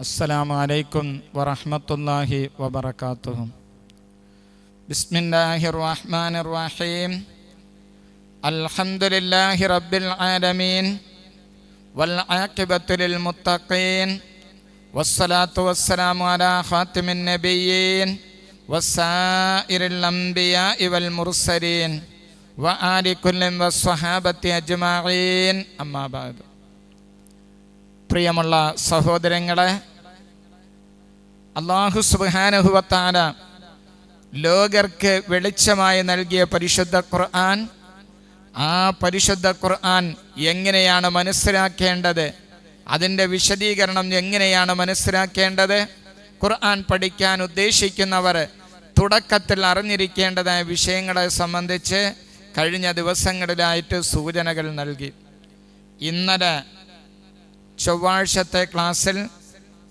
السلام عليكم ورحمة الله وبركاته. بسم الله الرحمن الرحيم الحمد لله رب العالمين والعاقبة للمتقين والصلاة والسلام على خاتم النبيين وسائر الأنبياء والمرسلين وآل كل والصحابة أجمعين أما بعد പ്രിയമുള്ള സഹോദരങ്ങളെ അള്ളാഹു സുബാനഹുവത്താന ലോകർക്ക് വെളിച്ചമായി നൽകിയ പരിശുദ്ധ ഖുർആൻ ആ പരിശുദ്ധ ഖുർആൻ എങ്ങനെയാണ് മനസ്സിലാക്കേണ്ടത്? അതിന്റെ വിശദീകരണം എങ്ങനെയാണ് മനസ്സിലാക്കേണ്ടത്? ഖുർആൻ പഠിക്കാൻ ഉദ്ദേശിക്കുന്നവർ തുടക്കത്തിൽ അറിഞ്ഞിരിക്കേണ്ടതായ വിഷയങ്ങളെ സംബന്ധിച്ച് കഴിഞ്ഞ ദിവസങ്ങളിലായിട്ട് സൂചനകൾ നൽകി. ഇന്നലെ ചൊവ്വാഴ്ചത്തെ ക്ലാസ്സിൽ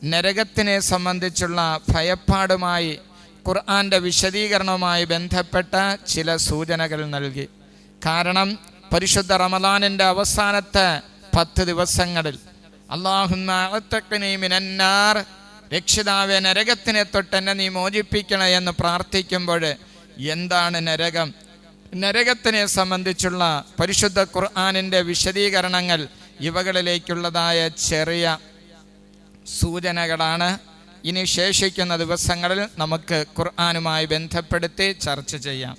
നരകത്തിനെ സംബന്ധിച്ചുള്ള ഭയപ്പാടുമായി ഖുർആന്റെ വിശദീകരണവുമായി ബന്ധപ്പെട്ട ചില സൂചനകൾ നൽകി. കാരണം പരിശുദ്ധ റമദാനിന്റെ അവസാനത്തെ പത്ത് ദിവസങ്ങളിൽ അള്ളാഹുനാർ രക്ഷിതാവെ നരകത്തിനെ തൊട്ട് എന്നെ നീ മോചിപ്പിക്കണേ എന്ന് പ്രാർത്ഥിക്കുമ്പോൾ എന്താണ് നരകം? നരകത്തിനെ സംബന്ധിച്ചുള്ള പരിശുദ്ധ ഖുർആാനിന്റെ വിശദീകരണങ്ങൾ ഇവകളിലേക്കുള്ളതായ ചെറിയ സൂചനകളാണ് ഇനി ശേഷിക്കുന്ന ദിവസങ്ങളിൽ നമുക്ക് ഖുർആാനുമായി ബന്ധപ്പെടുത്തി ചർച്ച ചെയ്യാം.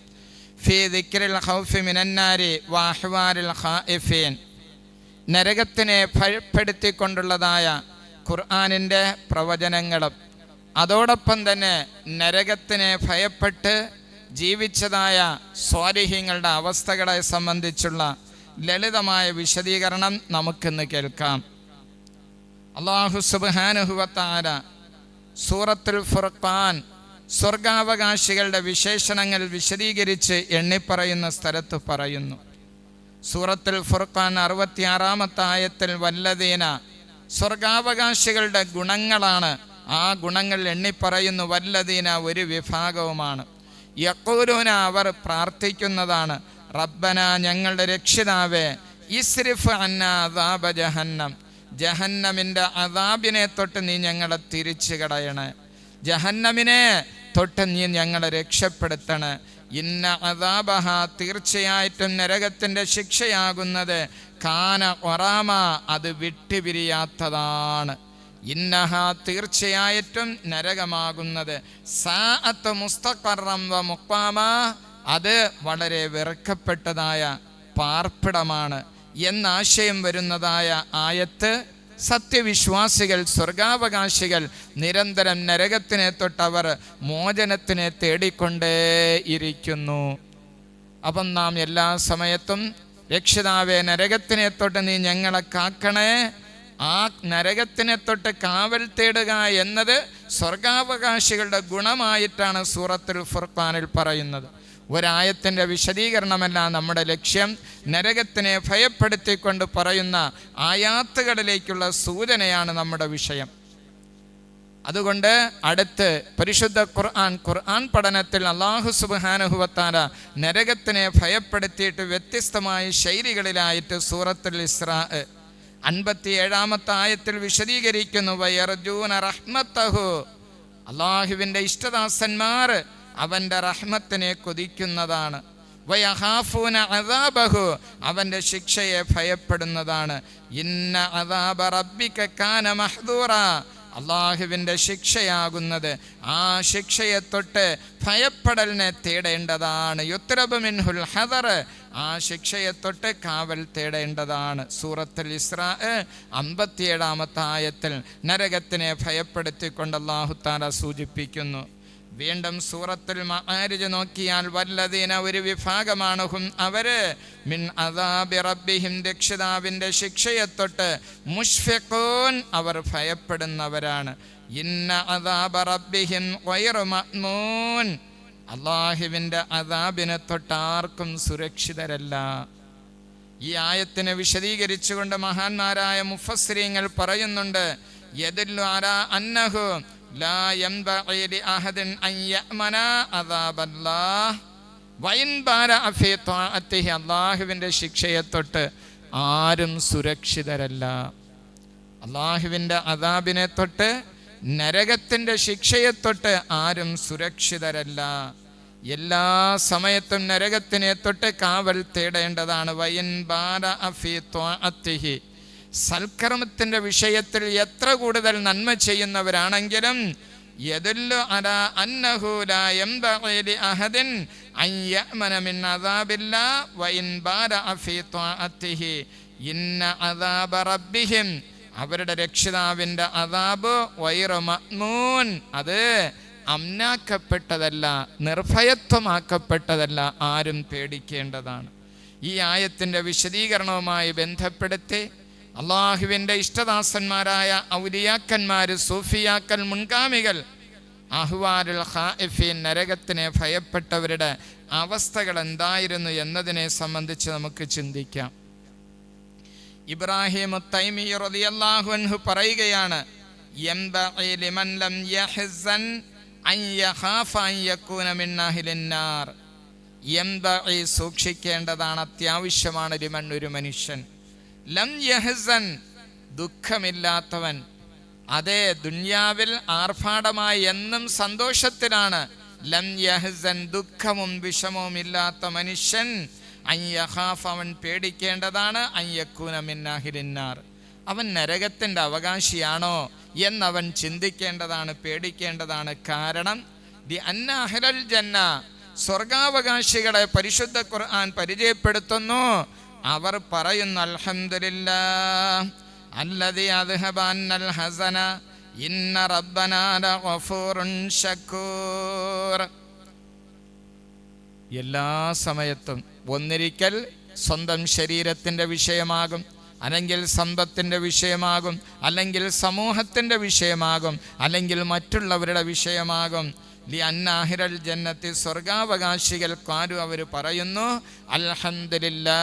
ഫി ദിക്രിൽ ഹൗഫി മിനന്നാരി വാഹ്വാരിൽ ഹാഇഫീൻ നരകത്തിനെ ഭയപ്പെടുത്തിക്കൊണ്ടുള്ളതായ ഖുർആാനിന്റെ പ്രവചനങ്ങളും അതോടൊപ്പം തന്നെ നരകത്തിനെ ഭയപ്പെട്ട് ജീവിച്ചതായ സ്വാരിഹ്യങ്ങളുടെ അവസ്ഥകളെ സംബന്ധിച്ചുള്ള ലളിതമായ വിശദീകരണം നമുക്കിന്ന് കേൾക്കാം. അള്ളാഹു സുബാനുഹുവത്താര സൂറത്തുൽ ഫുർഖാൻ സ്വർഗാവകാശികളുടെ വിശേഷണങ്ങൾ വിശദീകരിച്ച് എണ്ണിപ്പറയുന്ന സ്ഥലത്ത് പറയുന്നു. സൂറത്തുൽ ഫുർഖാൻ അറുപത്തിയാറാമത്തെ ആയത്തിൽ വല്ലതീന സ്വർഗാവകാശികളുടെ ഗുണങ്ങളാണ്. ആ ഗുണങ്ങൾ എണ്ണിപ്പറയുന്നു വല്ലതീന ഒരു വിഭാഗവുമാണ്. യക്കൂരൂന അവർ പ്രാർത്ഥിക്കുന്നതാണ്. റബ്ബന ഞങ്ങളുടെ രക്ഷിതാവേ ഇസ്രിഫ് അന്ന അതാബ ജഹന്നം. ജഹന്നമിന്റെ അതാബിനെ തൊട്ട് നീ ഞങ്ങളെ തിരിച്ചു കടയണേ. ജഹന്നമിനെ തൊട്ട് നീ ഞങ്ങളെ രക്ഷപ്പെടുത്തണേ. ഇന്ന അതാബഹ തീർച്ചയായിട്ടും നരകത്തിന്റെ ശിക്ഷയാകുന്നത് കാന ഒറാമ അത് വിട്ടുപിരിയാത്തതാണ്. ഇന്നഹ തീർച്ചയായിട്ടും നരകമാകുന്നത്. സാഅത്ത് മുസ്തഖറം വ മുക്കാമ അത് വളരെ വെറുക്കപ്പെട്ടതായ പാർപ്പിടമാണ് എന്നാശയം വരുന്നതായ ആയത്ത് സത്യവിശ്വാസികൾ സ്വർഗാവകാശികൾ നിരന്തരം നരകത്തിനെ തൊട്ടവർ മോചനത്തിനെ തേടിക്കൊണ്ടേ ഇരിക്കുന്നു. അപ്പം നാം എല്ലാ സമയത്തും രക്ഷിതാവെ നരകത്തിനെ തൊട്ട് നീ ഞങ്ങളെ കാക്കണേ. ആ നരകത്തിനെ തൊട്ട് കാവൽ തേടുക എന്നത് സ്വർഗാവകാശികളുടെ ഗുണമായിട്ടാണ് സൂറത്തുൽ ഫുർഖാനിൽ പറയുന്നത്. ഒരായത്തിന്റെ വിശദീകരണമല്ല നമ്മുടെ ലക്ഷ്യം നരകത്തിനെ ഭയപ്പെടുത്തിക്കൊണ്ട് പറയുന്ന ആയാത്തുകളിലേക്കുള്ള സൂചനയാണ് നമ്മുടെ വിഷയം. അതുകൊണ്ട് അടുത്ത് പരിശുദ്ധ ഖുർആൻ ഖുർആൻ പഠനത്തിൽ അള്ളാഹു സുബാനുഹുവത്താര നരകത്തിനെ ഭയപ്പെടുത്തിയിട്ട് വ്യത്യസ്തമായ ശൈലികളിലായിട്ട് സൂറത്തുൽ ഇസ്രാ അൻപത്തി ഏഴാമത്തെ ആയത്തിൽ വിശദീകരിക്കുന്നു വയർജൂന അള്ളാഹുവിന്റെ ഇഷ്ടദാസന്മാർ അവന്റെ റഹ്മത്തിനെ കൊതിക്കുന്നതാണ്. വയഹാഫൂന അദാബഹു അവന്റെ ശിക്ഷയെ ഭയപ്പെടുന്നതാണ്. ഇന്ന അദാബ റബ്ബിക്ക കാന മഹ്ദൂറ അള്ളാഹുവിന്റെ ശിക്ഷയാകുന്നത്. ആ ശിക്ഷയെ തൊട്ട് ഭയപ്പെടലിനെ തേടേണ്ടതാണ്. യുത്രബുമിൻഹുൽ ഹദർ ആ ശിക്ഷയെ തൊട്ട് കാവൽ തേടേണ്ടതാണ്. സൂറത്തുൽ ഇസ്രാ അമ്പത്തിയേഴാമത്തെ ആയത്തിൽ നരകത്തിനെ ഭയപ്പെടുത്തിക്കൊണ്ട് അള്ളാഹുത്താല സൂചിപ്പിക്കുന്നു. വീണ്ടും സൂറത്തുൽ മആരിജ് നോക്കിയാൽ വല്ലതീന ഒരു വിഭാഗമാണ് ഹും അവർ മിൻ അദാബി റബ്ബിഹിം രക്ഷിതാവിന്റെ ശിക്ഷയെ തൊട്ട് മുഷ്ഫിഖൂൻ അവർ ഭയപ്പെടുന്നവരാണ്. ഇന്ന അദാബ റബ്ബിഹിം മഅ്മൂൻ. അള്ളാഹുവിന്റെ അദാബിനെ തൊട്ടാർക്കും സുരക്ഷിതരല്ല. ഈ ആയത്തിനെ വിശദീകരിച്ചുകൊണ്ട് മഹാന്മാരായ മുഫസ്രീങ്ങൾ പറയുന്നുണ്ട് യദുല്ലു അന്നഹു لا ينبغي لأحد أن يأمن عذاب الله وإن بارع في طاعته അള്ളാഹുവിൻ്റെ ശിക്ഷയെ തൊട്ട് ആരും സുരക്ഷിതരല്ല അള്ളാഹുവിൻ്റെ അതാബിനെ തൊട്ട് നരകത്തിൻ്റെ ശിക്ഷയെ തൊട്ട് ആരും സുരക്ഷിതരല്ല എല്ലാ സമയത്തും നരകത്തിനെ തൊട്ട് കാവൽ തേടേണ്ടതാണ് വയൻ ബാല അഫി ത്വാഅത്തിഹി സൽക്കർമ്മത്തിന്റെ വിഷയത്തിൽ എത്ര കൂടുതൽ നന്മ ചെയ്യുന്നവരാണെങ്കിലും അഹദിൻ ഇന്ന അദാബ റബ്ബിഹിം അവരുടെ രക്ഷിതാവിന്റെ അദാബ് വൈറ അത് അമ്നാക്കപ്പെട്ടതല്ല നിർഭയത്വമാക്കപ്പെട്ടതല്ല ആരും പേടിക്കേണ്ടതാണ്. ഈ ആയത്തിന്റെ വിശദീകരണവുമായി ബന്ധപ്പെടുത്തി അള്ളാഹുവിന്റെ ഇഷ്ടദാസന്മാരായ ഔലിയാക്കന്മാർ സൂഫിയാക്കൽ മുൻഗാമികൾ അഹ്വാരുൽ ഹാഇഫീൻ നരകത്തിനെ ഭയപ്പെട്ടവരുടെ അവസ്ഥകൾ എന്തായിരുന്നു എന്നതിനെ സംബന്ധിച്ച് നമുക്ക് ചിന്തിക്കാം. ഇബ്രാഹിം തൈമി റളിയല്ലാഹു അൻഹു പറയുകയാണ് ലം അൻ യഖാഫ അൻ യകൂന സൂക്ഷിക്കേണ്ടതാണ് അത്യാവശ്യമാണ് ലിമൻ ഒരു മനുഷ്യൻ. ലം യഹ്സൻ ദുഃഖമില്ലാത്തവൻ. അതേ ദുന്യാവിൽ ആർഭാടമായി എന്നും സന്തോഷത്തിലാണ്. ലം യഹ്സൻ ദുഃഖവും വിഷമവും ഇല്ലാത്ത മനുഷ്യൻ. അയ്യഹാഫ് അവൻ പേടിക്കേണ്ടതാണ്. അയ്യക്കൂന മിന്നാഹിലിന്നാർ അവൻ നരകത്തിന്റെ അവകാശിയാണോ എന്നവൻ ചിന്തിക്കേണ്ടതാണ് പേടിക്കേണ്ടതാണ്. കാരണം ദി അന്നാഹിലൽ ജന്ന സ്വർഗാവകാശികളെ പരിശുദ്ധ ഖുർആൻ പരിചയപ്പെടുത്തുന്നു. അവർ പറയുന്നു അദ്ഹബന്നൽ ഹസന ഇന്ന എല്ലാ സമയത്തും ഒന്നിരിക്കൽ സ്വന്തം ശരീരത്തിന്റെ വിഷയമാകും അല്ലെങ്കിൽ സമ്പത്തിന്റെ വിഷയമാകും അല്ലെങ്കിൽ സമൂഹത്തിന്റെ വിഷയമാകും അല്ലെങ്കിൽ മറ്റുള്ളവരുടെ വിഷയമാകും. ലി അന്നാഹിരൽ ജന്നത്തി സ്വർഗാവകാശികൾക്കാരും അവർ പറയുന്നു അൽഹംദുലില്ലാ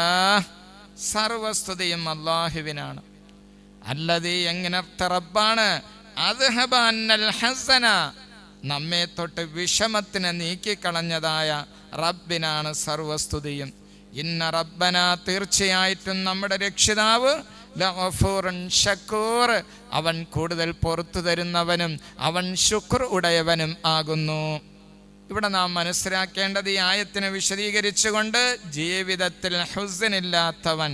സർവസ്തുതയും അള്ളാഹുവിനാണ് അല്ലതീ എങ്ങനെ റബ്ബാണ്? നമ്മെ തൊട്ട് വിഷമത്തിനെ നീക്കിക്കളഞ്ഞതായ റബ്ബിനാണ് സർവസ്തുതിയും. ഇന്ന റബ്ബന തീർച്ചയായിട്ടും നമ്മുടെ രക്ഷിതാവ് അവൻ കൂടുതൽ പുറത്തു തരുന്നവനും അവൻ ശുക്ർ ഉടയവനും ആകുന്നു. ഇവിടെ നാം മനസ്സിലാക്കേണ്ടത് ഈ ആയത്തിനെ വിശദീകരിച്ചുകൊണ്ട് ജീവിതത്തിൽ ഹുസനില്ലാത്തവൻ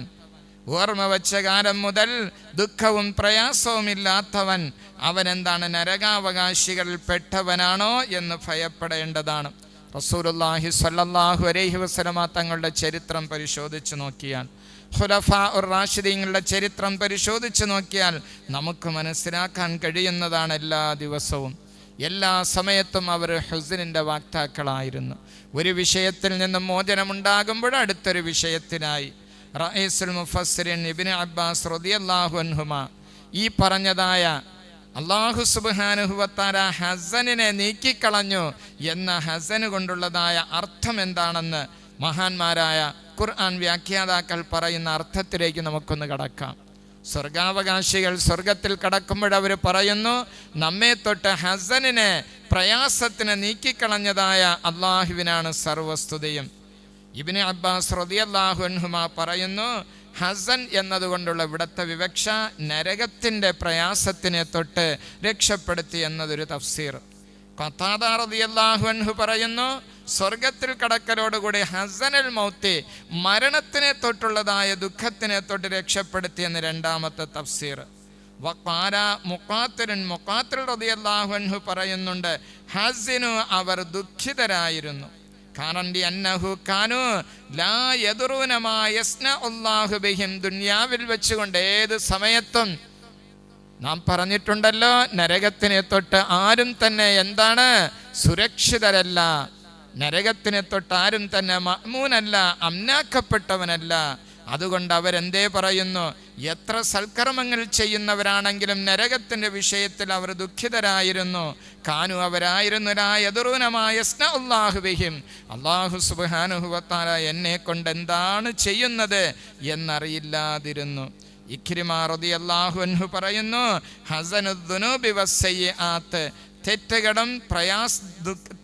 ഓർമ്മ വച്ച കാലം മുതൽ ദുഃഖവും പ്രയാസവും ഇല്ലാത്തവൻ അവൻ എന്താണ് നരകാവകാശികളിൽ പെട്ടവനാണോ എന്ന് ഭയപ്പെടേണ്ടതാണ്. റസൂലുല്ലാഹി സല്ലാഹു അലൈഹി വസല്ലമ തങ്ങളുടെ ചരിത്രം പരിശോധിച്ച് നോക്കിയാൽ ഖുലഫ ഉർ റാഷിദീങ്ങളുടെ ചരിത്രം പരിശോധിച്ച് നോക്കിയാൽ നമുക്ക് മനസ്സിലാക്കാൻ കഴിയുന്നതാണ് എല്ലാ ദിവസവും. എല്ലാ സമയത്തും അവർ ഹുസിനിന്റെ വാക്താക്കളായിരുന്നു. ഒരു വിഷയത്തിൽ നിന്നും മോചനമുണ്ടാകുമ്പോൾ അടുത്തൊരു വിഷയത്തിനായി. റഹീസുൽ മുഫസ്സിരിൻ ഇബ്നു അബ്ബാസ് റളിയല്ലാഹു അള്ളാഹുഹുമ ഈ പറഞ്ഞതായ അള്ളാഹു സുബാനുഹുവത്താര ഹസനിനെ നീക്കിക്കളഞ്ഞു എന്ന ഹസന് കൊണ്ടുള്ളതായ അർത്ഥം എന്താണെന്ന് മഹാന്മാരായ ഖുർആൻ വ്യാഖ്യാതാക്കൾ പറയുന്ന അർത്ഥത്തിലേക്ക് നമുക്കൊന്ന് കടക്കാം. സ്വർഗാവകാശികൾ സ്വർഗത്തിൽ കടക്കുമ്പോഴവർ പറയുന്നു നമ്മെ തൊട്ട് ഹസനിനെ പ്രയാസത്തിന് നീക്കിക്കളഞ്ഞതായ അള്ളാഹുവിനാണ് സർവസ്തുതയും. ഇബിന് അബ്ബാസ് റളിയല്ലാഹു അൻഹുമ പറയുന്നു ഹസൻ എന്നതുകൊണ്ടുള്ള ഇവിടുത്തെ വിവക്ഷ നരകത്തിന്റെ പ്രയാസത്തിനെ തൊട്ട് രക്ഷപ്പെടുത്തി എന്നതൊരു തഫ്സീർ. ഖത്താദ റളിയല്ലാഹു അൻഹു പറയുന്നു സ്വർഗത്തിൽ കടക്കലോടുകൂടി ഹസനൽ മൗത്തി മരണത്തിനെ തൊട്ടുള്ളതായ ദുഃഖത്തിനെ തൊട്ട് രക്ഷപ്പെടുത്തിയെന്ന് രണ്ടാമത്തെ തഫ്സീർ. വഖാല മുക്കാത്തിരൻ മുക്കാത്തിൽ റളിയല്ലാഹു അൻഹു പറയുന്നുണ്ട് ഹസിനു അവർ ദുഃഖിതരായിരുന്നു. കാരണം അന്നഹു ലാ ദുനിയാവിൽ വെച്ചുകൊണ്ട് ഏത് സമയത്തും നാം പറഞ്ഞിട്ടുണ്ടല്ലോ നരകത്തിനെ തൊട്ട് ആരും തന്നെ എന്താണ് സുരക്ഷിതരല്ല. നരകത്തിനെ തൊട്ട് ആരും തന്നെ മഅ്മൂനല്ല അമ്നാക്കപ്പെട്ടവനല്ല. അതുകൊണ്ട് അവരെന്തേ പറയുന്നു? എത്ര സൽക്കർമ്മങ്ങൾ ചെയ്യുന്നവരാണെങ്കിലും നരകത്തിന്റെ വിഷയത്തിൽ അവർ ദുഃഖിതരായിരുന്നു. കാനു അവരായിരുന്നു യദുറൂനമായസ്നഅല്ലാഹുബിഹിം അള്ളാഹു സുബാനുഹുവത്താല എന്നെ കൊണ്ട് എന്താണ് ചെയ്യുന്നത് എന്നറിയില്ലാതിരുന്നു. ഇഖിരിമാറുതി അള്ളാഹു അൻഹു പറയുന്നു ഹസനുദ്ദുനൂബി വസ്സയ്യാത്ത് തെറ്റുകടം പ്രയാസ്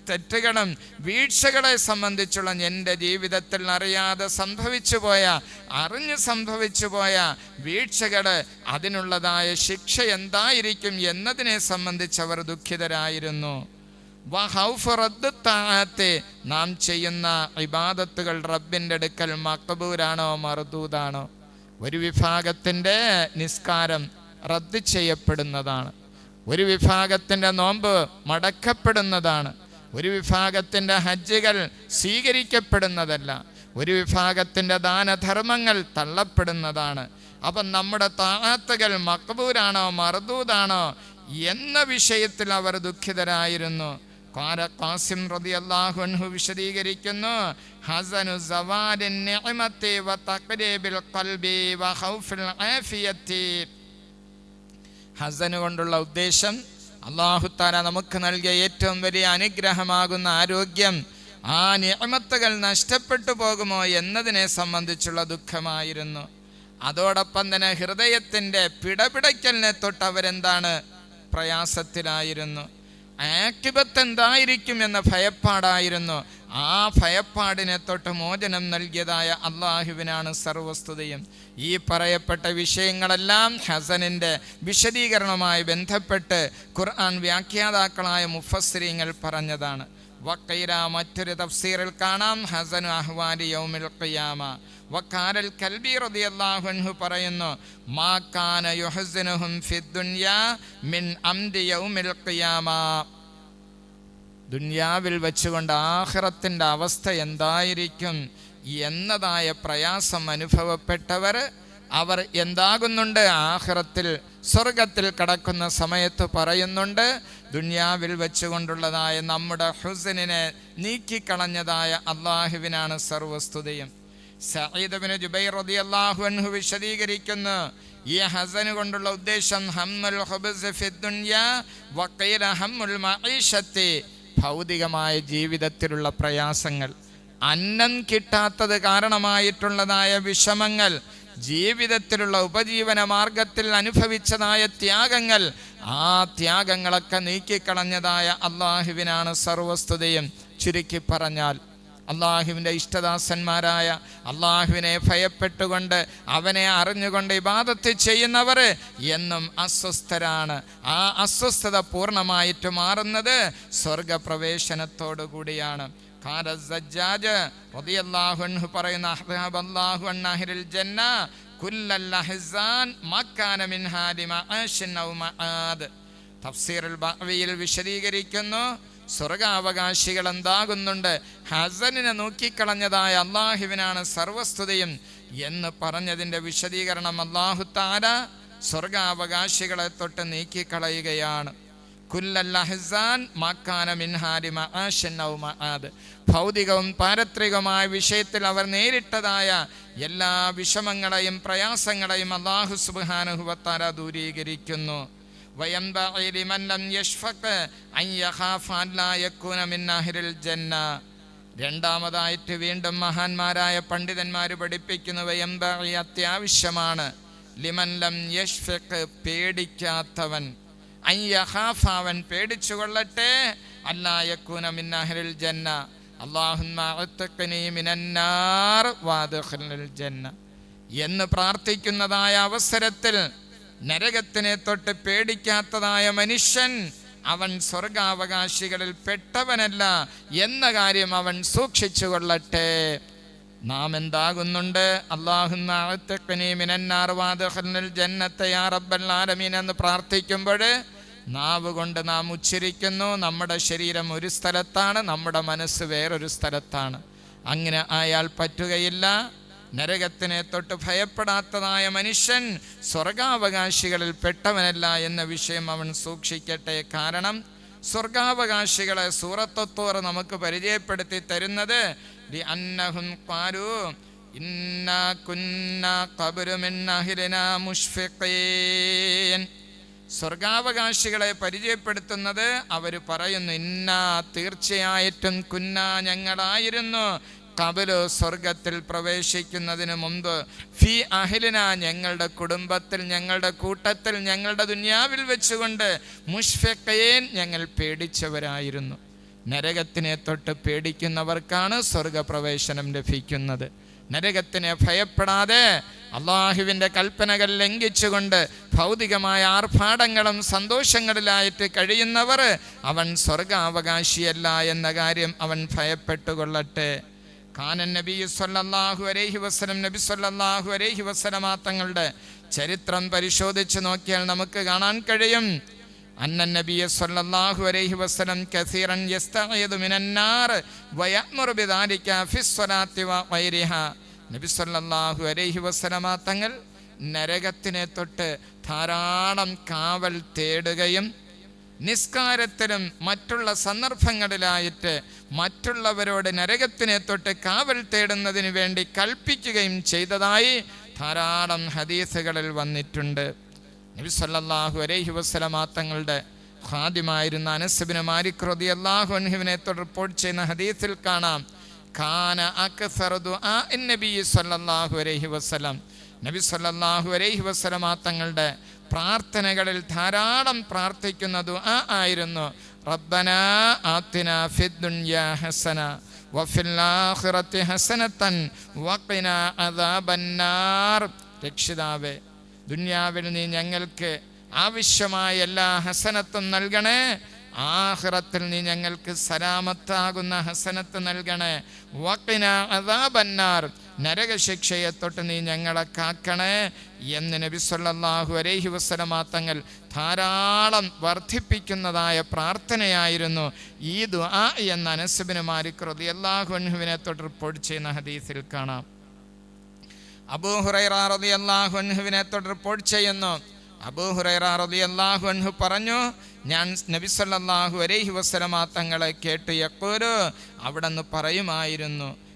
തെറ്റുകളും വീഴ്ചകളെ സംബന്ധിച്ചുള്ള എന്റെ ജീവിതത്തിൽ അറിയാതെ സംഭവിച്ചു പോയ അറിഞ്ഞ് സംഭവിച്ചു പോയ വീഴ്ചകൾ അതിനുള്ളതായ ശിക്ഷ എന്തായിരിക്കും എന്നതിനെ സംബന്ധിച്ച് അവർ ദുഃഖിതരായിരുന്നു. നാം ചെയ്യുന്ന ഇബാദത്തുകൾ റബ്ബിന്റെ അടുക്കൽ മക്കബൂരാണോ മറുദൂതാണോ ഒരു വിഭാഗത്തിന്റെ നിസ്കാരം റദ്ദ് ചെയ്യപ്പെടുന്നതാണ്. ഒരു വിഭാഗത്തിന്റെ നോമ്പ് മടക്കപ്പെടുന്നതാണ്. ഒരു വിഭാഗത്തിന്റെ ഹജ്ജുകൾ സ്വീകരിക്കപ്പെടുന്നതല്ല. ഒരു വിഭാഗത്തിന്റെ ദാനധർമ്മങ്ങൾ തള്ളപ്പെടുന്നതാണ്. അപ്പം നമ്മുടെ താഴത്തുകൾ മക്ബൂരാണോ മർദൂദാണോ എന്ന വിഷയത്തിൽ അവർ ദുഃഖിതരായിരുന്നു. കാര ഖാസിം റളിയല്ലാഹു അൻഹു വിശദീകരിക്കുന്നു ഹസനു സവാലിൻ ഹസന് കൊണ്ടുള്ള ഉദ്ദേശം അള്ളാഹുത്താല നമുക്ക് നൽകിയ ഏറ്റവും വലിയ അനുഗ്രഹമാകുന്ന ആരോഗ്യം ആ നിയമത്തുകൾ നഷ്ടപ്പെട്ടു പോകുമോ എന്നതിനെ സംബന്ധിച്ചുള്ള ദുഃഖമായിരുന്നു. അതോടൊപ്പം തന്നെ ഹൃദയത്തിന്റെ പിടപിടയ്ക്കലിനെ തൊട്ട് അവരെന്താണ് പ്രയാസത്തിലായിരുന്നു. ആക്കിബത്ത് എന്തായിരിക്കും എന്ന ഭയപ്പാടായിരുന്നു. ആ ഭയപ്പാടിനെ തൊട്ട് മോചനം നൽകിയതായ അള്ളാഹുവിനാണ് സർവസ്തുതയും. ഈ പറയപ്പെട്ട വിഷയങ്ങളെല്ലാം ഹസനിന്റെ വിശദീകരണവുമായി ബന്ധപ്പെട്ട് ഖുർആൻ വ്യാഖ്യാതാക്കളായ മുഫസ്രീങ്ങൾ പറഞ്ഞതാണ്. വക്കൈര മറ്റൊരു തഫ്സീറിൽ കാണാം ഹസൻ അഹ്വാലി യൗമിൽ ഖിയാമ. വക്കാരൽ കൽബി റളിയല്ലാഹു അൻഹു പറയുന്നു മാ കാന യുഹസിനുഹും ഫിദ്ദുനിയാ മിൻ അംദി യൗമിൽ ഖിയാമ. ദുന്യാവിൽ വെച്ചുകൊണ്ട് ആഹ്റത്തിന്റെ അവസ്ഥ എന്തായിരിക്കും എന്നതായ പ്രയാസം അനുഭവപ്പെട്ടവർ അവർ എന്താകുന്നുണ്ട്? ആഹ്റത്തിൽ സ്വർഗത്തിൽ കടക്കുന്ന സമയത്ത് പറയുന്നുണ്ട് ദുന്യാവിൽ വെച്ചുകൊണ്ടുള്ളതായ നമ്മുടെ ഹുസനിനെ നീക്കിക്കളഞ്ഞതായ അള്ളാഹുവിനാണ് സർവസ്തുതയും. സഹീദബിന് ജുബൈർ റതി അൻഹു വിശദീകരിക്കുന്നു ഈ ഹസന് കൊണ്ടുള്ള ഉദ്ദേശം ഹമ്മുൽ ഖുബ്സ് ഫിദ്ദുനിയ വഖീല ഹമ്മുൽ മഈശത്തി ഭൗതികമായ ജീവിതത്തിലുള്ള പ്രയാസങ്ങൾ അന്നം കിട്ടാത്തത് കാരണമായിട്ടുള്ളതായ വിഷമങ്ങൾ ജീവിതത്തിലുള്ള ഉപജീവന മാർഗത്തിൽ അനുഭവിച്ചതായ ത്യാഗങ്ങൾ ആ ത്യാഗങ്ങളൊക്കെ നീക്കിക്കളഞ്ഞതായ അള്ളാഹുവിനാണ് സർവസ്തുതയും ചുരുക്കി പറഞ്ഞാൽ അള്ളാഹുവിന്റെ ഇഷ്ടദാസന്മാരായ അള്ളാഹുവിനെ ഭയപ്പെട്ടുകൊണ്ട് അവനെ അറിഞ്ഞുകൊണ്ട് ഇബാദത്ത് ചെയ്യുന്നവർ എന്നും അസ്വസ്ഥരാണ്. ആ അസ്വസ്ഥത പൂർണമായിട്ട് മാറുന്നത് സ്വർഗപ്രവേശനത്തോടു കൂടിയാണ്. പറയുന്ന തഫ്സീറുൽ വിശദീകരിക്കുന്നു സ്വർഗാവകാശികൾ എന്താകുന്നുണ്ട് ഹസനിനെ നോക്കിക്കളഞ്ഞതായ അള്ളാഹുവിനാണ് സർവസ്തുതയും എന്ന് പറഞ്ഞതിന്റെ വിശദീകരണം അള്ളാഹു താര സ്വർഗാവകാശികളെ തൊട്ട് നീക്കിക്കളയുകയാണ്. ഭൗതികവും പാരത്രികവുമായ വിഷയത്തിൽ അവർ നേരിട്ടതായ എല്ലാ വിഷമങ്ങളെയും പ്രയാസങ്ങളെയും അള്ളാഹു സുബാനുഹുവത്താര ദൂരീകരിക്കുന്നു. وينبغي لمن لم يشفق أن يخاف أن لا يكون من أهل الجنة രണ്ടാമതായിട്ട് വീണ്ടും മഹാന്മാരായ പണ്ഡിതന്മാർ പഠിപ്പിക്കുന്നു വയമ്പി അത്യാവശ്യമാണ് ലിമൻ ലം യഷ്ഫിഖ് പേടിക്കാത്തവൻ അയ്യഹാഫ് അവൻ പേടിച്ചു കൊള്ളട്ടെ അല്ലായക്കൂന മിന്നഹരിൽ ജന്ന അള്ളാഹുനി മിനന്നാർ വാദുൽ ജന്ന എന്ന് പ്രാർത്ഥിക്കുന്നതായ അവസരത്തിൽ നരകത്തിനെ തൊട്ട് പേടിക്കാത്തതായ മനുഷ്യൻ അവൻ സ്വർഗാവകാശികളിൽ പെട്ടവനല്ല എന്ന കാര്യം അവൻ സൂക്ഷിച്ചു കൊള്ളട്ടെ നാം എന്താകുന്നുണ്ട്? അള്ളാഹുനാളമീൻ എന്ന് പ്രാർത്ഥിക്കുമ്പോൾ നാവ് കൊണ്ട് നാം ഉച്ചരിക്കുന്നു. നമ്മുടെ ശരീരം ഒരു സ്ഥലത്താണ് നമ്മുടെ മനസ്സ് വേറൊരു സ്ഥലത്താണ്. അങ്ങനെ അയാൾ പറ്റുകയില്ല. നരകത്തിനെ തൊട്ട് ഭയപ്പെടാത്തതായ മനുഷ്യൻ സ്വർഗാവകാശികളിൽ പെട്ടവനല്ല എന്ന വിഷയം അവൻ സൂക്ഷിക്കട്ടെ. കാരണം സ്വർഗാവകാശികളെ സൂറത്തോർ നമുക്ക് പരിചയപ്പെടുത്തി തരുന്നത് അന്നഹും ഖാലു ഇന്നാ കുന്ന സ്വർഗാവകാശികളെ പരിചയപ്പെടുത്തുന്നത് അവർ പറയുന്നു ഇന്ന തീർച്ചയായിട്ടും കുന്ന ഞങ്ങളായിരുന്നു. കബൽ സ്വർഗത്തിൽ പ്രവേശിക്കുന്നതിന് മുമ്പ് ഫി അഹിലിന ഞങ്ങളുടെ കുടുംബത്തിൽ ഞങ്ങളുടെ കൂട്ടത്തിൽ ഞങ്ങളുടെ ദുന്യാവിൽ വെച്ചുകൊണ്ട് മുഷ്ഫക്കയേൻ ഞങ്ങൾ പേടിച്ചവരായിരുന്നു. നരകത്തിനെ തൊട്ട് പേടിക്കുന്നവർക്കാണ് സ്വർഗപ്രവേശനം ലഭിക്കുന്നത്. നരകത്തിനെ ഭയപ്പെടാതെ അള്ളാഹുവിന്റെ കൽപ്പനകൾ ലംഘിച്ചുകൊണ്ട് ഭൗതികമായ ആർഭാടങ്ങളും സന്തോഷങ്ങളിലായിട്ട് കഴിയുന്നവർ അവൻ സ്വർഗാവകാശിയല്ല എന്ന കാര്യം അവൻ ഭയപ്പെട്ടുകൊള്ളട്ടെ. കാനൻ നബി സല്ലല്ലാഹു അലൈഹി വസല്ലം നബി സല്ലല്ലാഹു അലൈഹി വസല്ലമ തങ്ങളുടെ ചരിത്രം പരിശോധിച്ച് നോക്കിയാൽ നമുക്ക് കാണാൻ കഴിയും. അന്നൻ നബിയ സല്ലല്ലാഹു അലൈഹി വസല്ലം കസീറൻ നബി സല്ലല്ലാഹു അലൈഹി വസല്ലമ തങ്ങൾ നരകത്തിനെ തൊട്ട് ധാരാളം കാവൽ തേടുകയും നിസ്കാരത്തിലും മറ്റുള്ള സന്ദർഭങ്ങളിലായിട്ട് മറ്റുള്ളവരോട് നരകത്തിനെ തൊട്ട് കാവൽ തേടുന്നതിന് വേണ്ടി കൽപ്പിക്കുകയും ചെയ്തതായി ധാരാളം ഹദീസുകളിൽ വന്നിട്ടുണ്ട്. നബി സല്ലല്ലാഹു അലൈഹി വസല്ലമ തങ്ങളുടെ ഖാദിമായിരുന്ന അനസബിന് മാലിക് അള്ളാഹു അൻഹുവിനെ റിപ്പോർട്ട് ചെയ്യുന്ന ഹദീസിൽ കാണാം. കാന അക്സറു ആ നബി സല്ലല്ലാഹു അലൈഹി വസല്ലം. നബി സല്ലല്ലാഹു അലൈഹി വസല്ലമ തങ്ങളുടെ പ്രാർത്ഥനകളിൽ ധാരാളം പ്രാർത്ഥിക്കുന്ന ആ ആയിരുന്നു. റബ്ബന ആത്തിന ഫിദ്ദുൻയ ഹസന വഫിൽ ആഖിറതി ഹസനതൻ വഖിന അദാബന്നാർ. രക്ഷിതാവേ ദുന്യാവിൽ നീ ഞങ്ങൾക്ക് ആവശ്യമായ എല്ലാ ഹസനത്തും നൽകണേ. ആഹ്റത്തിൽ നീ ഞങ്ങൾക്ക് സലാമത്താകുന്ന ഹസനത്ത് നൽകണേ. വക്കിന അതാബന്നാർ നരകശിക്ഷയെ തൊട്ട് നീ ഞങ്ങളെ കാക്കണേ എന്ന് നബി സല്ലല്ലാഹു അലൈഹി വസല്ലമ തങ്ങൾ ധാരാളം വർദ്ധിപ്പിക്കുന്നതായ പ്രാർത്ഥനയായിരുന്നു. ഈ ദുആ എന്ന അനസുബിന് മാലിക് റളിയല്ലാഹു അൻഹുവിനെ തൊട്ട് റിപ്പോർട്ട് ചെയ്യുന്ന ഹദീസിൽ കാണാം. അബൂ ഹുറൈറ അൻഹുവിനെ തൊട്ട് റിപ്പോർട്ട് ചെയ്യുന്നു. അബൂ ഹുറൈറ അൻഹു പറഞ്ഞു ഞാൻ നബി സല്ലല്ലാഹു അലൈഹി വസല്ലമ തങ്ങളെ കേട്ട് യഖൂലു അവിടെ നിന്ന് പറയുമായിരുന്നു.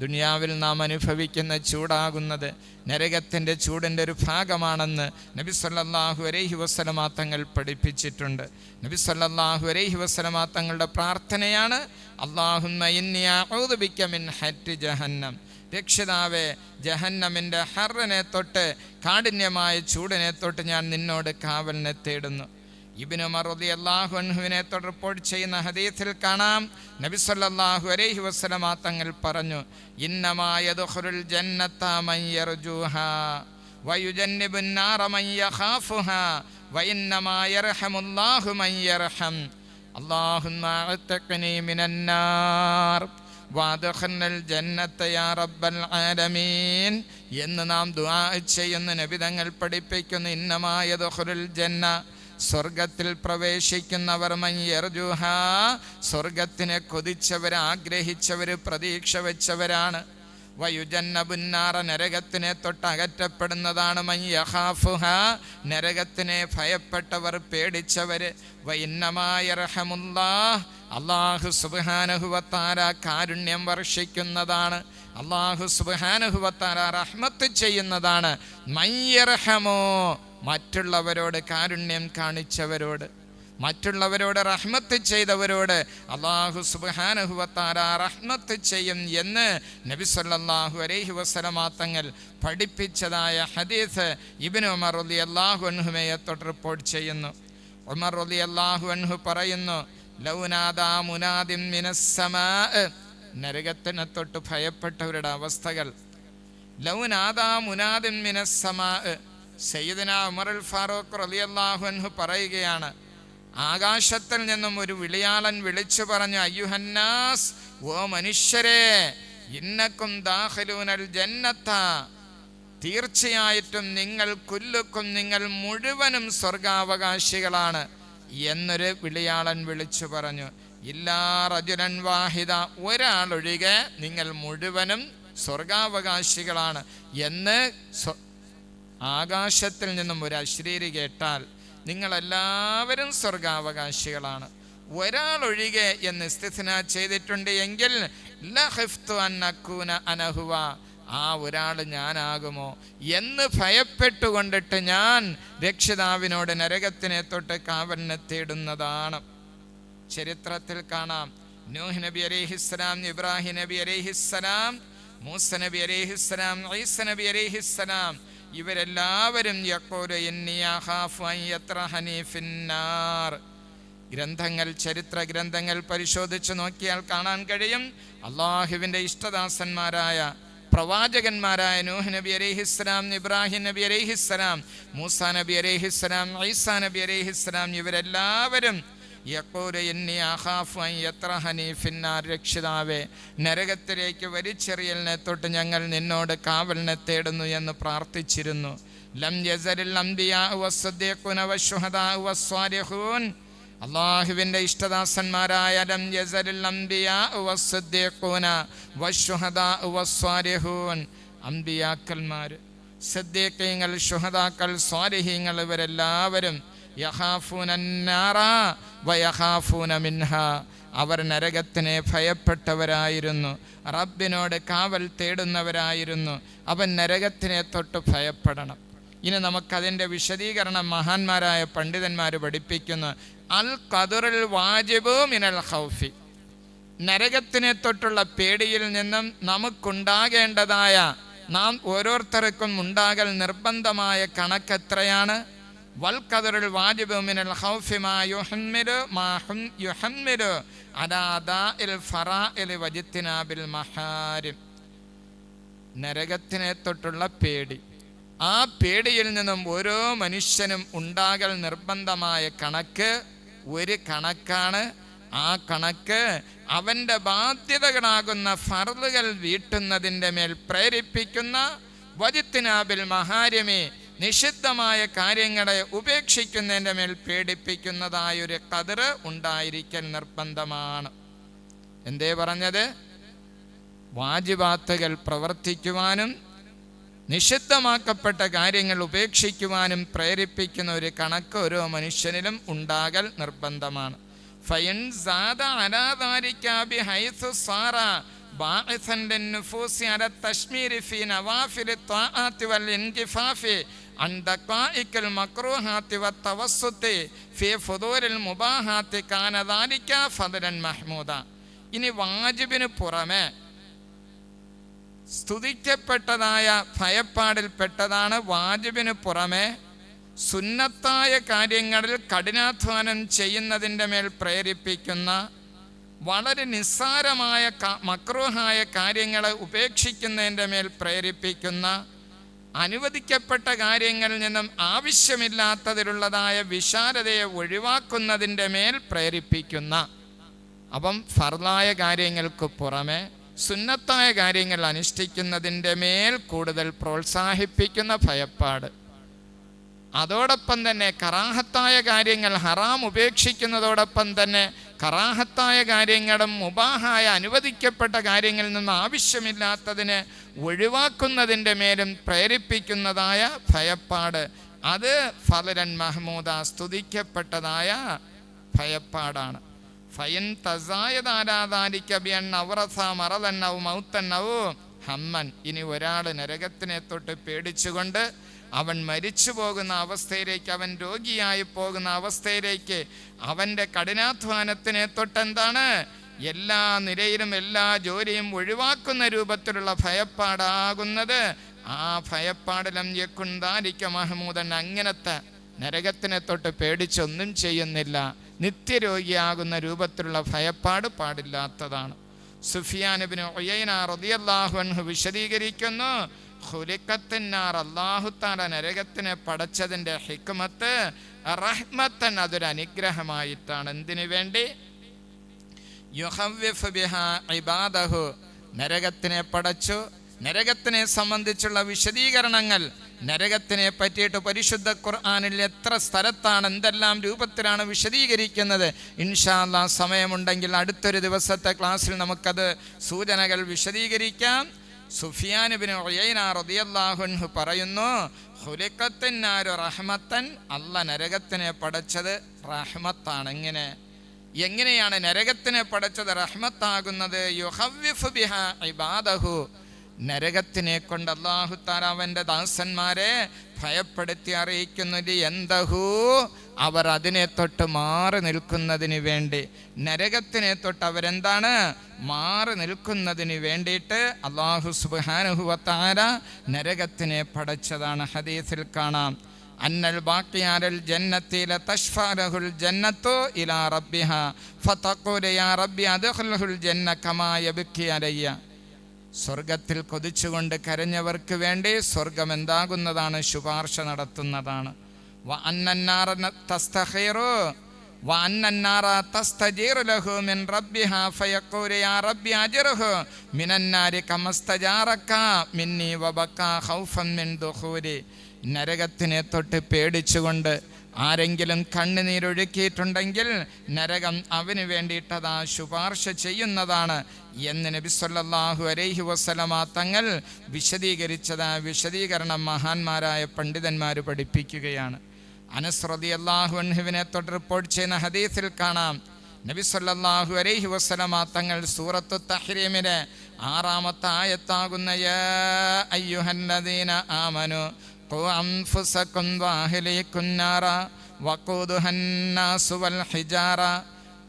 ദുനിയാവിൽ നാം അനുഭവിക്കുന്ന ചൂടാകുന്നത് നരകത്തിന്റെ ചൂടിന്റെ ഒരു ഭാഗമാണെന്ന് നബി സല്ലാഹു അലൈഹി വസല്ലമ തങ്ങൾ പഠിപ്പിച്ചിട്ടുണ്ട്. നബി സല്ലാഹു അലൈഹി വസല്ലമ തങ്ങളുടെ പ്രാർത്ഥനയാണ് അള്ളാഹുന്ന ഹറ്റി ജഹന്നം. രക്ഷിതാവേ ജഹന്നമിന്റെ ഹറിനെ തൊട്ട് കാഠിന്യമായ ചൂടിനെ തൊട്ട് ഞാൻ നിന്നോട് കാവലിനെ തേടുന്നു. ഇബിനു മറുതി അള്ളാഹു അൻഹുവിനെ തൊട്ട് റിപ്പോർട്ട് ചെയ്യുന്ന ഹദീസിൽ കാണാം നബി സല്ലല്ലാഹു അലൈഹി വസല്ലമ തങ്ങൾ പറഞ്ഞു ഇന്നമായ ദുഖുൽ ജന്നത്ത മൻ യർജൂഹ വയുജന്നിബുൻ നാറ മൻ യഖാഫുഹ വഇന്നമാ യർഹമുല്ലാഹു മൻ യർഹം اللهم اعتقني من النار വാദഖന്ന ജന്നത്ത യാ റബ്ബൽ ആലമീൻ എന്ന് നാം ദുആ ചെയ്യുന്ന നബി തങ്ങൾ പഠിപ്പിക്കുന്ന ഇന്നമായ ദുഖുൽ ജന്ന സ്വർഗത്തിൽ പ്രവേശിക്കുന്നവർ മയ്യർജുഹ സ്വർഗത്തിനെ കൊതിച്ചവർ ആഗ്രഹിച്ചവർ പ്രതീക്ഷ വെച്ചവരാണ്. വയുജന്നബുന്നാറ നരകത്തിനെ തൊട്ട് അകറ്റപ്പെടുന്നതാണ് മയ്യഹാഫുഹ നരകത്തിനെ ഭയപ്പെട്ടവർ പേടിച്ചവർ വൈന്നമായർഹമുല്ലാ അള്ളാഹു സുബാനുഹുവത്താര കാരുണ്യം വർഷിക്കുന്നതാണ്. അള്ളാഹു സുബാനുഹുവത്താര റഹ്മത്ത് ചെയ്യുന്നതാണ്. മയ്യർഹമോ. മറ്റുള്ളവരോട് കാരുണ്യം കാണിച്ചവരോട് മറ്റുള്ളവരോട് റഹ്മത്ത് ചെയ്തവരോട് അള്ളാഹു സുബാനഹുവത്താര റഹ്മത്ത് ചെയ്യും എന്ന് നബി സല്ലല്ലാഹു അലൈഹി പഠിപ്പിച്ചതായ ഹദീസ് ഇബ്നു ഉമർ അള്ളാഹു അൻഹുമയെ തൊട്ട് റിപ്പോർട്ട് ചെയ്യുന്നു. ഉമർ അലി അള്ളാഹു അൻഹു പറയുന്നു ലൗനാദാ മുനാദിം മിനസ്സമാ നരകത്തിനെ തൊട്ട് ഭയപ്പെട്ടവരുടെ അവസ്ഥകൾ. ലൗനാദാ മുനാദിൻ മിനസ്സമാ സയ്യിദന അൽ ഫാറൂഖ് റളിയല്ലാഹു അൻഹു പറയുകയാണ് ആകാശത്തിൽ നിന്നും ഒരു വിളിയാളൻ വിളിച്ചു പറഞ്ഞു അയ്യുഹന്നാസ് ഓ മനുഷ്യരെ ഇന്നക്കും ദാഹലൂനൽ ജന്നത്ത. തീർച്ചയായിട്ടും നിങ്ങൾ കുല്ലുക്കും നിങ്ങൾ മുഴുവനും സ്വർഗാവകാശികളാണ് എന്നൊരു വിളിയാളൻ വിളിച്ചു പറഞ്ഞു. ഇല്ലാ റജുലൻ വാഹിദ ഒരാളൊഴികെ നിങ്ങൾ മുഴുവനും സ്വർഗാവകാശികളാണ് എന്ന് ആകാശത്തിൽ നിന്നും ഒരു അശ്രീരി കേട്ടാൽ നിങ്ങളെല്ലാവരും സ്വർഗാവകാശികളാണ്. ഒരാളൊഴികെ എന്ന് സ്ഥിതിന ചെയ്തിട്ടുണ്ട് എങ്കിൽ അനഹുവ ആ ഒരാൾ ഞാനാകുമോ എന്ന് ഭയപ്പെട്ടുകൊണ്ടിട്ട് ഞാൻ രക്ഷിതാവിനോട് നരകത്തിനെ തൊട്ട് കാവലിനെ തേടുന്നതാണ്. ചരിത്രത്തിൽ കാണാം. നൂഹ് നബി അലൈഹിസ്സലാം ഇബ്രാഹിം നബി അലൈഹിസ്സലാം മൂസ നബി അലൈഹിസ്സലാം ഈസ നബി അലൈഹിസ്സലാം ഇവരെല്ലാവരും ഗ്രന്ഥങ്ങൾ ചരിത്ര ഗ്രന്ഥങ്ങൾ പരിശോധിച്ച് നോക്കിയാൽ കാണാൻ കഴിയും അള്ളാഹുവിന്റെ ഇഷ്ടദാസന്മാരായ പ്രവാചകന്മാരായ നൂഹ് നബി അലൈഹിസ്സലാം ഇബ്രാഹിം നബി അലൈഹിസ്സലാം മൂസ നബി അലൈഹിസ്സലാം ഈസാ നബി അലൈഹിസ്സലാം ഇവരെല്ലാവരും രക്ഷിതാവേ നരകത്തിലേക്ക് വലിച്ചെറിയലിനെ തൊട്ട് ഞങ്ങൾ നിന്നോട് കാവലിനെ തേടുന്നു എന്ന് പ്രാർത്ഥിച്ചിരുന്നു. ലം യസരിൽ അള്ളാഹുവിന്റെ ഇഷ്ടദാസന്മാരായ ലം യസരിൽ അംബിയാക്കന്മാർ സദ്ദീഖീങ്ങൾ ശുഹദാക്കൾ സ്വാരഹീങ്ങൾ ഇവരെല്ലാവരും അവർ നരകത്തിനെ ഭയപ്പെട്ടവരായിരുന്നു. റബ്ബിനോട് കാവൽ തേടുന്നവരായിരുന്നു. അവൻ നരകത്തിനെ തൊട്ട് ഭയപ്പെടണം. ഇനി നമുക്കതിന്റെ വിശദീകരണം മഹാന്മാരായ പണ്ഡിതന്മാർ പഠിപ്പിക്കുന്നു. അൽ ഖദറുൽ വാജിബു മിനൽ ഹൗഫി നരകത്തിനെ തൊട്ടുള്ള പേടിയിൽ നിന്നും നമുക്കുണ്ടാകേണ്ടതായ നാം ഓരോരുത്തർക്കും ഉണ്ടാകൽ നിർബന്ധമായ കണക്ക് എത്രയാണ് വൽ من الخوف ما يحمل മാ يحمل على أداء الفرائل ദാഇൽ മഹാരിം. നരകത്തിനെ തൊട്ടുള്ള പേടി. ആ പേടിയിൽ നിന്നും ഓരോ മനുഷ്യനും ഉണ്ടാകൽ നിർബന്ധമായ കണക്ക് ഒരു കണക്കാണ്. ആ കണക്ക് അവന്റെ ബാധ്യതകളാകുന്ന ഫറലുകൾ വീട്ടുന്നതിന്റെ മേൽ പ്രേരിപ്പിക്കുന്ന വജിത്തിനാബിൽ മഹാര്യമേ നിഷിദ്ധമായ കാര്യങ്ങളെ ഉപേക്ഷിക്കുന്നതിന്റെ മേൽ പേടിപ്പിക്കുന്നതായൊരു കതിറ് ഉണ്ടായിരിക്കൽ നിർബന്ധമാണ്. എന്തേ പറഞ്ഞത്? വാജിബാത്തുകൾ പ്രവർത്തിക്കുവാനും നിഷിദ്ധമാക്കപ്പെട്ട കാര്യങ്ങൾ ഉപേക്ഷിക്കുവാനും പ്രേരിപ്പിക്കുന്ന ഒരു കണക്ക് ഓരോ മനുഷ്യനിലും ഉണ്ടാകൽ നിർബന്ധമാണ്. ഫയൻ സാദ അനാദാരിക്കാബി ഹൈസു സാറ باعثا للنفوس على التشمير في نوافل الطاعات والانكفاف عن دقائق المكروهات والتوسط في فضول المباحات كان ذلك فضلا محمودا ഇനി വാജിബിന് പുറമെ സ്തുതിക്കപ്പെട്ടതായ ഭയപ്പാടിൽപ്പെട്ടതാണ് വാജിബിന് പുറമെ സുന്നത്തായ കാര്യങ്ങളിൽ കഠിനാധ്വാനം ചെയ്യുന്നതിൻ്റെ മേൽ പ്രേരിപ്പിക്കുന്ന വളരെ നിസ്സാരമായ മക്രൂഹായ കാര്യങ്ങളെ ഉപേക്ഷിക്കുന്നതിന്റെ മേൽ പ്രേരിപ്പിക്കുന്ന അനുവദിക്കപ്പെട്ട കാര്യങ്ങളിൽ നിന്നും ആവശ്യമില്ലാത്തതിലുള്ളതായ വിശാലതയെ ഒഴിവാക്കുന്നതിന്റെ മേൽ പ്രേരിപ്പിക്കുന്ന അപ്പം ഫർലായ കാര്യങ്ങൾക്ക് പുറമെ സുന്നത്തായ കാര്യങ്ങൾ അനുഷ്ഠിക്കുന്നതിന്റെ മേൽ കൂടുതൽ പ്രോത്സാഹിപ്പിക്കുന്ന ഭയപ്പാട്. അതോടൊപ്പം തന്നെ കറാഹത്തായ കാര്യങ്ങൾ ഹറാം ഉപേക്ഷിക്കുന്നതോടൊപ്പം തന്നെ കറാഹത്തായ കാര്യങ്ങളും മുബാഹായ അനുവദിക്കപ്പെട്ട കാര്യങ്ങളിൽ നിന്ന് ആവശ്യമില്ലാത്തതിന് ഒഴിവാക്കുന്നതിന്റെ മേലും പ്രേരിപ്പിക്കുന്നതായ ഭയപ്പാട്. അത് ഫലരൻ മഹമൂദ സ്തുതിക്കപ്പെട്ടതായ ഭയപ്പാടാണ്. ഫയൻ തസായതാരാധാരിക്കബിയൻ അവറസ മറലന്നൗ മൗത്തന്നവു ഹമ്മൻ. ഇനി ഒരാൾ നരകത്തിനെ തൊട്ട് പേടിച്ചുകൊണ്ട് അവൻ മരിച്ചു പോകുന്ന അവസ്ഥയിലേക്ക് അവൻ രോഗിയായി പോകുന്ന അവസ്ഥയിലേക്ക് അവന്റെ കഠിനാധ്വാനത്തിനെ തൊട്ടെന്താണ്? എല്ലാ നിരയിലും എല്ലാ ജോലിയും ഒഴിവാക്കുന്ന രൂപത്തിലുള്ള ഭയപ്പാടാകുന്നത്. ആ ഭയപ്പാടലം യക്കുണ്ടാലിക്ക മഹമൂദൻ അങ്ങനത്തെ നരകത്തിനെ തൊട്ട് പേടിച്ചൊന്നും ചെയ്യുന്നില്ല. നിത്യരോഗിയാകുന്ന രൂപത്തിലുള്ള ഭയപ്പാട് പാടില്ലാത്തതാണ്. സുഫിയാനബിന് ഒയ്യനാർ റതിയല്ലാഹു വിശദീകരിക്കുന്നു. ഹുലിക്കത്തിനാർ അള്ളാഹുത്താല നരകത്തിനെ പടച്ചതിന്റെ ഹിക്മത്ത് റഹ്മത്തൻ അതൊരു അനുഗ്രഹമായിട്ടാണ്. എന്തിനു വേണ്ടി? ഇബാദഹു. നരകത്തിനെ പടച്ചു. നരകത്തിനെ സംബന്ധിച്ചുള്ള വിശദീകരണങ്ങൾ. നരകത്തിനെ പറ്റിയിട്ട് പരിശുദ്ധ ഖുർആാനിൽ എത്ര സ്ഥലത്താണ് എന്തെല്ലാം രൂപത്തിലാണ് വിശദീകരിക്കുന്നത്? ഇൻഷാല്ല സമയമുണ്ടെങ്കിൽ അടുത്തൊരു ദിവസത്തെ ക്ലാസ്സിൽ നമുക്കത് സൂചനകൾ വിശദീകരിക്കാം. സുഫിയാനുബിന് റളിയല്ലാഹുൻഹു പറയുന്നു ഹുലിക്കത്തിനാരു റഹ്മത്തൻ അല്ല നരകത്തിനെ പടച്ചത് റഹ്മത്താണ്. എങ്ങനെ? എങ്ങനെയാണ് നരകത്തിനെ പടച്ചത് റഹ്മത്താകുന്നത്? യുഹവ്വിഫ് ബിഹ ഇബാദഹു. നരകത്തിനെ കൊണ്ട് അള്ളാഹു താല അവന്റെ ദാസന്മാരെ ഭയപ്പെടുത്തി അറിയിക്കുന്നത് എന്തഹൂ? അവർ അതിനെ തൊട്ട് മാറി നിൽക്കുന്നതിന് വേണ്ടി. നരകത്തിനെ തൊട്ട് അവരെന്താണ്? മാറി നിൽക്കുന്നതിന് വേണ്ടിയിട്ട് അള്ളാഹു സുബാനുഹുവത്താര നരകത്തിനെ പടച്ചതാണ്. ഹദീസിൽ കാണാം. അന്നൽ ബാക്കിയാരൽ ജന്നത്തിലെ തഷ്ഫാലഹുൽ ജന്നത്തോ ഇലാ റബ്ബിഹ. ഫതഖൂല റബ്ബി അദ്ഖിൽഹുൽ ജന്ന കമാ യബ്കി അലയ്യ. സ്വർഗത്തിൽ കൊതിച്ചുകൊണ്ട് കരഞ്ഞവർക്ക് വേണ്ടി സ്വർഗം എന്താകുന്നതാണ് ശുപാർശ നടത്തുന്നതാണ്. വ അന്നന്നാറ വ അന്നന്നാറ തസ്തജീറു ലഹു മിൻ റബ്ബിഹ ഫയഖൂലു യാ റബ്ബി അജ്റുഹു മിനന്നാരി കമസ്തജാറക മിന്നി വബക ഖൗഫൻ മിൻ ദുഖൂരി നരകത്തിനെ തൊട്ട് പേടിച്ചുകൊണ്ട് ആരെങ്കിലും കണ്ണുനീരൊഴുക്കിയിട്ടുണ്ടെങ്കിൽ നരകം അവന് വേണ്ടിയിട്ടതാ ശുപാർശ ചെയ്യുന്നതാണ് എന്ന് നബി സല്ലല്ലാഹു അലൈഹി വസല്ലമ തങ്ങൾ വിശദീകരിച്ചത് വിശദീകരണം മഹാന്മാരായ പണ്ഡിതന്മാർ പഠിപ്പിക്കുകയാണ്. അനസ് റളിയല്ലാഹു അൻഹുവിനെ തൊട്ട് റിപ്പോർട്ട് ചെയ്യുന്ന ഹദീസിൽ കാണാം. നബി സല്ലല്ലാഹു അലൈഹി വസല്ലമ തങ്ങൾ സൂറത്തു തഹ്രീമിലെ ആറാമത്തെ ആയത്താകുന്ന യാ അയ്യുഹല്ലദീന ആമനു ഖു അൻഫുസകും വഅഹ്ലികും നാറ വൽ ഹിജാറ.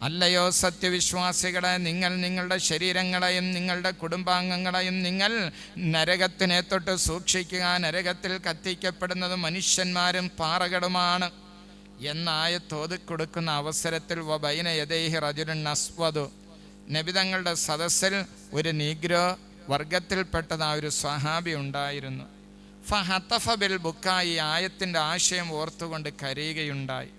അല്ലയോ സത്യവിശ്വാസികളെ നിങ്ങൾ നിങ്ങളുടെ ശരീരങ്ങളെയും നിങ്ങളുടെ കുടുംബാംഗങ്ങളെയും നിങ്ങൾ നരകത്തിനെ തൊട്ട് സൂക്ഷിക്കുക. നരകത്തിൽ കത്തിക്കപ്പെടുന്നത് മനുഷ്യന്മാരും പാറകളുമാണ്. എന്നായ തോതി കൊടുക്കുന്ന അവസരത്തിൽ വബൈന യദേഹി റജുരൻ അസ്വദു നബിതങ്ങളുടെ സദസ്സിൽ ഒരു നീഗ്രോ വർഗത്തിൽപ്പെട്ടതാ ഒരു സ്വഹാബി ഉണ്ടായിരുന്നു. ഫഹത്തഫ ബിൽ ബുക്കായി ആയത്തിന്റെ ആശയം ഓർത്തുകൊണ്ട് കരയുകയുണ്ടായി.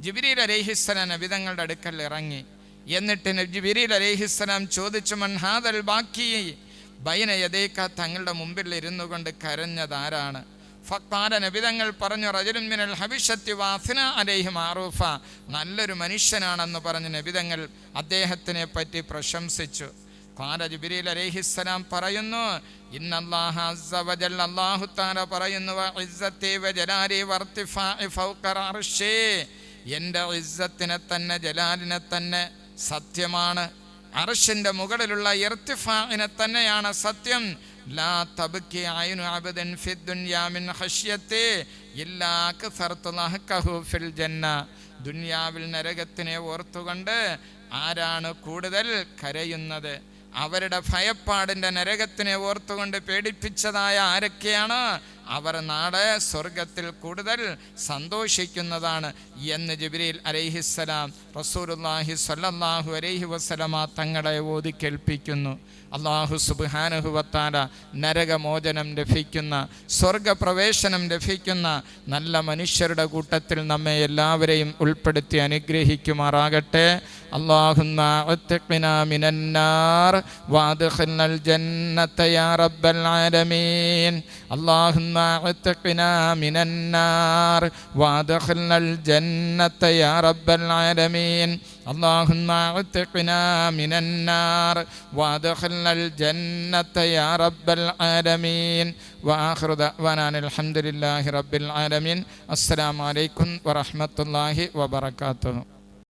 ജിബിരിൽ അലൈഹിസ്സലാം നബിതങ്ങളുടെ അടുക്കൽ ഇറങ്ങി. എന്നിട്ട് ജിബിരിൽ അലൈഹിസ്സലാം ചോദിച്ചു മൻഹാദൽ ബാക്കി? ബൈന യദേക്ക തങ്ങളുടെ മുമ്പിൽ ഇരുന്നു കൊണ്ട് കരഞ്ഞതാരാണ് ഫക്താല നബിതങ്ങൾ പറഞ്ഞു റജലുൻ മിനൽ ഹബിഷത്തി വാസിന അലൈഹി മാറൂഫ. നല്ലൊരു മനുഷ്യനാണെന്ന് പറഞ്ഞ് നബിതങ്ങൾ അദ്ദേഹത്തിനെ പറ്റി പ്രശംസിച്ചു. ഖാല ജുബിരിൽ അലൈഹിസ്സലാം പറയുന്നു ഇന്നല്ലാഹ അസ്സ വജൽ അല്ലാഹു തആല പറയുന്നു ഇസ്സത്തി വജലാലി വർത്തിഫാഇ ഫൗഖ അർശി. എന്റെ ഇസ്സത്തിനെ തന്നെ ജലാലിനെ തന്നെ സത്യമാണ്. അർഷിന്റെ മുകളിലുള്ള ഇർത്തിഫാഇനെ തന്നെയാണ് സത്യം. ലാ തബ്കി അയ്നു അബദൻ ഫിദ് ദുനിയാ മിൻ ഖശ്യത്തി ഇല്ലാ അക്സർതു ലഹ്കഹു ഫിൽ ജന്ന. ദുനിയാവിൽ നരകത്തിനെ ഓർത്തുകൊണ്ട് ആരാണ് കൂടുതൽ കരയുന്നത്? അവരുടെ ഭയപ്പാടിന്റെ നരകത്തിനെ ഓർത്തുകൊണ്ട് പേടിപ്പിച്ചതായ ആരൊക്കെയാണ്? അവർ നാട് സ്വർഗത്തിൽ കൂടുതൽ സന്തോഷിക്കുന്നതാണ് എന്ന് ജബിരിൽ അലൈഹിസ്സലാം റസൂലുല്ലാഹി സല്ലാഹു അലൈഹി വസ്സലമ തങ്ങളെ ഓതി കേൾപ്പിക്കുന്നു അള്ളാഹു സുബാനുഹുവത്താല നരകമോചനം ലഭിക്കുന്ന സ്വർഗപ്രവേശനം ലഭിക്കുന്ന നല്ല മനുഷ്യരുടെ കൂട്ടത്തിൽ നമ്മെ എല്ലാവരെയും ഉൾപ്പെടുത്തി അനുഗ്രഹിക്കുമാറാകട്ടെ. അള്ളാഹുന്നാർ വാദുഹുന്നൽ റബ്ബൽ ആലമീൻ. അള്ളാഹുന്ന اللهم اتقنا من النار وادخلنا الجنة يا رب العالمين اللهم اتقنا من النار وادخلنا الجنة يا رب العالمين وآخر دعوانا أن الحمد لله رب العالمين السلام عليكم ورحمة الله وبركاته